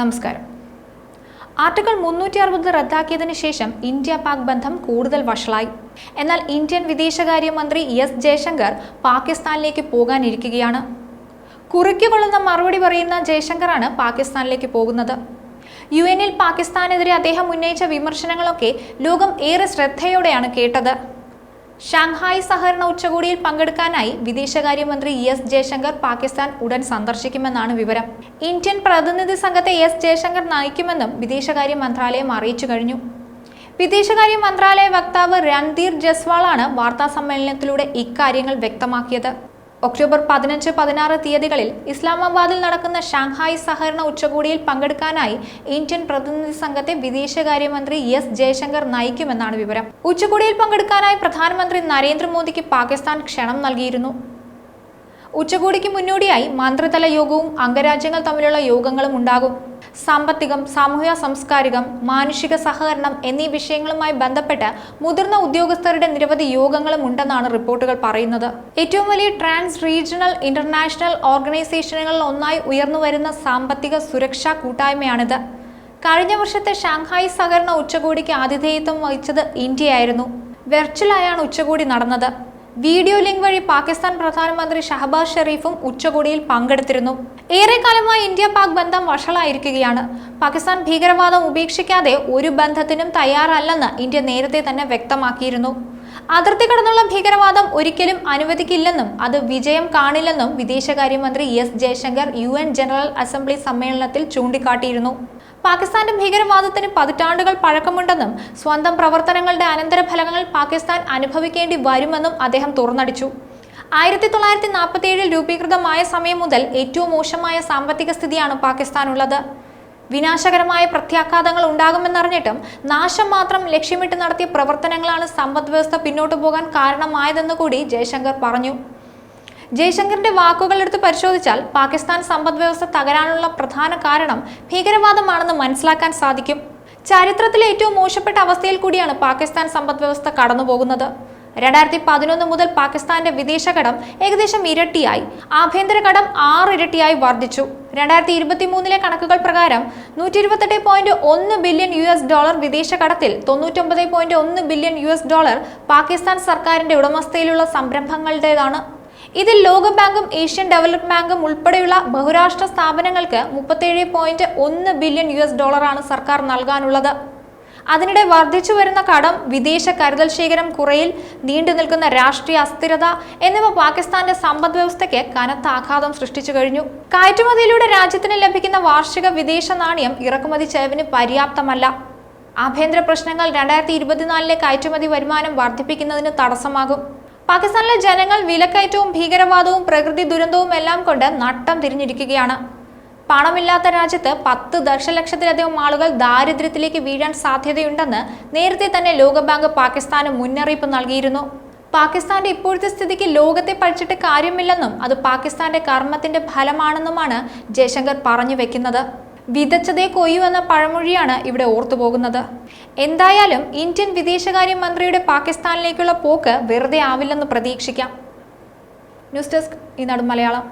നമസ്കാരം. ആർട്ടിക്കിൾ മുന്നൂറ്റി അറുപത് റദ്ദാക്കിയതിനു ശേഷം ഇന്ത്യ പാക് ബന്ധം കൂടുതൽ വഷളായി. എന്നാൽ ഇന്ത്യൻ വിദേശകാര്യമന്ത്രി എസ് ജയശങ്കർ പാകിസ്ഥാനിലേക്ക് പോകാനിരിക്കുകയാണ്. കുറിക്കുകൊള്ളുന്ന മറുപടി പറയുന്ന ജയശങ്കറാണ് പാകിസ്ഥാനിലേക്ക് പോകുന്നത്. യു എനിൽ പാകിസ്ഥാനെതിരെ അദ്ദേഹം ഉന്നയിച്ച വിമർശനങ്ങളൊക്കെ ലോകം ഏറെ ശ്രദ്ധയോടെയാണ് കേട്ടത്. ഷാങ്ഹായ് സഹകരണ ഉച്ചകോടിയിൽ പങ്കെടുക്കാനായി വിദേശകാര്യമന്ത്രി എസ് ജയശങ്കർ പാകിസ്ഥാൻ ഉടൻ സന്ദർശിക്കുമെന്നാണ് വിവരം. ഇന്ത്യൻ പ്രതിനിധി സംഘത്തെ എസ് ജയശങ്കർ നയിക്കുമെന്നും വിദേശകാര്യ മന്ത്രാലയം അറിയിച്ചു കഴിഞ്ഞു. വിദേശകാര്യ മന്ത്രാലയ വക്താവ് രൺധീർ ജസ്വാളാണ് വാർത്താ സമ്മേളനത്തിലൂടെ ഇക്കാര്യങ്ങൾ വ്യക്തമാക്കിയത്. ഒക്ടോബർ പതിനഞ്ച് പതിനാറ് തീയതികളിൽ ഇസ്ലാമാബാദിൽ നടക്കുന്ന ഷാങ്ഹായ് സഹകരണ ഉച്ചകോടിയിൽ പങ്കെടുക്കാനായി ഇന്ത്യൻ പ്രതിനിധി സംഘത്തെ വിദേശകാര്യമന്ത്രി എസ് ജയശങ്കർ നയിക്കുമെന്നാണ് വിവരം. ഉച്ചകോടിയിൽ പങ്കെടുക്കാനായി പ്രധാനമന്ത്രി നരേന്ദ്രമോദിക്ക് പാകിസ്ഥാൻ ക്ഷണം നൽകിയിരുന്നു. ഉച്ചകോടിക്ക് മുന്നോടിയായി മന്ത്രിതല യോഗവും അംഗരാജ്യങ്ങൾ തമ്മിലുള്ള യോഗങ്ങളും ഉണ്ടാകും. സാമ്പത്തികം സാമൂഹ്യ സാംസ്കാരികം മാനുഷിക സഹകരണം എന്നീ വിഷയങ്ങളുമായി ബന്ധപ്പെട്ട് മുതിർന്ന ഉദ്യോഗസ്ഥരുടെ നിരവധി യോഗങ്ങളും ഉണ്ടെന്നാണ് റിപ്പോർട്ടുകൾ പറയുന്നത്. ഏറ്റവും വലിയ ട്രാൻസ് റീജിയണൽ ഇന്റർനാഷണൽ ഓർഗനൈസേഷനുകളിൽ ഒന്നായി ഉയർന്നുവരുന്ന സാമ്പത്തിക സുരക്ഷാ കൂട്ടായ്മയാണിത്. കഴിഞ്ഞ വർഷത്തെ ഷാങ്ഹായ് സഹകരണ ഉച്ചകോടിക്ക് ആതിഥേയത്വം വഹിച്ചത് ഇന്ത്യയായിരുന്നു. വെർച്വലായാണ് ഉച്ചകോടി നടന്നത്. വീഡിയോ ലിങ്ക് വഴി പാകിസ്ഥാൻ പ്രധാനമന്ത്രി ഷഹബാസ് ഷെറീഫും ഉച്ചകോടിയിൽ പങ്കെടുത്തിരുന്നു. ഏറെക്കാലമായി ഇന്ത്യ പാക് ബന്ധം വഷളായിരിക്കുകയാണ്. പാകിസ്ഥാൻ ഭീകരവാദം ഉപേക്ഷിക്കാതെ ഒരു ബന്ധത്തിനും തയ്യാറല്ലെന്ന് ഇന്ത്യ നേരത്തെ തന്നെ വ്യക്തമാക്കിയിരുന്നു. അതിർത്തി കടന്നുള്ള ഭീകരവാദം ഒരിക്കലും അനുവദിക്കില്ലെന്നും അത് വിജയം കാണില്ലെന്നും വിദേശകാര്യമന്ത്രി S Jaishankar U general assembly സമ്മേളനത്തിൽ ചൂണ്ടിക്കാട്ടിയിരുന്നു. പാകിസ്ഥാന്റെ ഭീകരവാദത്തിന് പതിറ്റാണ്ടുകൾ പഴക്കമുണ്ടെന്നും സ്വന്തം പ്രവർത്തനങ്ങളുടെ അനന്തരഫലങ്ങൾ പാകിസ്ഥാൻ അനുഭവിക്കേണ്ടി വരുമെന്നും അദ്ദേഹം തുറന്നടിച്ചു. ആയിരത്തി തൊള്ളായിരത്തി നാൽപ്പത്തി ഏഴിൽ രൂപീകൃതമായ സമയം മുതൽ ഏറ്റവും മോശമായ സാമ്പത്തിക സ്ഥിതിയാണ് പാകിസ്ഥാനുള്ളത്. വിനാശകരമായ പ്രത്യാഘാതങ്ങൾ ഉണ്ടാകുമെന്നറിഞ്ഞിട്ടും നാശം മാത്രം ലക്ഷ്യമിട്ട് നടത്തിയ പ്രവർത്തനങ്ങളാണ് സമ്പദ് വ്യവസ്ഥ പിന്നോട്ടു പോകാൻ കാരണമായതെന്ന് കൂടി ജയശങ്കർ പറഞ്ഞു. ജയശങ്കറിന്റെ വാക്കുകൾ എടുത്ത് പരിശോധിച്ചാൽ പാകിസ്ഥാൻ സമ്പദ് വ്യവസ്ഥ തകരാനുള്ള പ്രധാന കാരണം ഭീകരവാദമാണെന്ന് മനസ്സിലാക്കാൻ സാധിക്കും. ചരിത്രത്തിലെ ഏറ്റവും മോശപ്പെട്ട അവസ്ഥയിൽ കൂടിയാണ് പാകിസ്ഥാൻ സമ്പദ് വ്യവസ്ഥ കടന്നുപോകുന്നത്. രണ്ടായിരത്തി പതിനൊന്ന് മുതൽ പാകിസ്ഥാന്റെ വിദേശ കടം ഏകദേശം ഇരട്ടിയായി. ആഭ്യന്തര കടം ആറ് ഇരട്ടിയായി വർദ്ധിച്ചു. രണ്ടായിരത്തി ഇരുപത്തി മൂന്നിലെ കണക്കുകൾ പ്രകാരം നൂറ്റി ഇരുപത്തെട്ട് പോയിന്റ് ഒന്ന് ബില്യൺ യു എസ് ഡോളർ വിദേശ കടത്തിൽ തൊണ്ണൂറ്റൊമ്പത് പോയിന്റ് ഒന്ന് billion U S dollar Pakistan സർക്കാരിന്റെ ഉടമസ്ഥയിലുള്ള സംരംഭങ്ങളുടേതാണ്. ഇതിൽ ലോകബാങ്കും ഏഷ്യൻ ഡെവലപ്മെന്റ് ബാങ്കും ഉൾപ്പെടെയുള്ള ബഹുരാഷ്ട്ര സ്ഥാപനങ്ങൾക്ക് മുപ്പത്തേഴ് പോയിന്റ് ഒന്ന് ബില്യൺ യു എസ് ഡോളറാണ് സർക്കാർ നൽകാനുള്ളത്. അതിനിടെ വർദ്ധിച്ചു വരുന്ന കടം വിദേശ കരുതൽ ശേഖരം കുറയിൽ നീണ്ടു നിൽക്കുന്ന രാഷ്ട്രീയ അസ്ഥിരത എന്നിവ പാകിസ്ഥാന്റെ സമ്പദ് വ്യവസ്ഥയ്ക്ക് കനത്ത ആഘാതം സൃഷ്ടിച്ചു കഴിഞ്ഞു. കയറ്റുമതിയിലൂടെ രാജ്യത്തിന് ലഭിക്കുന്ന വാർഷിക വിദേശ നാണയം ഇറക്കുമതി ചെലവിന് പര്യാപ്തമല്ല. ആഭ്യന്തര പ്രശ്നങ്ങൾ രണ്ടായിരത്തി ഇരുപത്തിനാലിലെ കയറ്റുമതി വരുമാനം വർദ്ധിപ്പിക്കുന്നതിന് തടസ്സമാകും. പാകിസ്ഥാനിലെ ജനങ്ങൾ വിലക്കയറ്റവും ഭീകരവാദവും പ്രകൃതി ദുരന്തവും എല്ലാം കൊണ്ട് നട്ടം തിരിഞ്ഞിരിക്കുകയാണ്. പണമില്ലാത്ത രാജ്യത്ത് പത്ത് ദശലക്ഷത്തിലധികം ആളുകൾ ദാരിദ്ര്യത്തിലേക്ക് വീഴാൻ സാധ്യതയുണ്ടെന്ന് നേരത്തെ തന്നെ ലോകബാങ്ക് പാകിസ്ഥാന് മുന്നറിയിപ്പ് നൽകിയിരുന്നു. പാകിസ്ഥാന്റെ ഇപ്പോഴത്തെ സ്ഥിതിക്ക് ലോകത്തെ പഠിച്ചിട്ട് കാര്യമില്ലെന്നും അത് പാകിസ്ഥാന്റെ കർമ്മത്തിന്റെ ഫലമാണെന്നുമാണ് ജയശങ്കർ പറഞ്ഞു വെക്കുന്നത്. വിതച്ചതേ കൊയ്യൂ എന്ന പഴമൊഴിയാണ് ഇവിടെ ഓർത്തുപോകുന്നത് എന്തായാലും ഇന്ത്യൻ വിദേശകാര്യ മന്ത്രിയുടെ പാകിസ്ഥാനിലേക്കുള്ള പോക്ക് വെറുതെ ആവില്ലെന്ന് പ്രതീക്ഷിക്കാം. ന്യൂസ് ഡെസ്ക് ഈ നടും മലയാളം.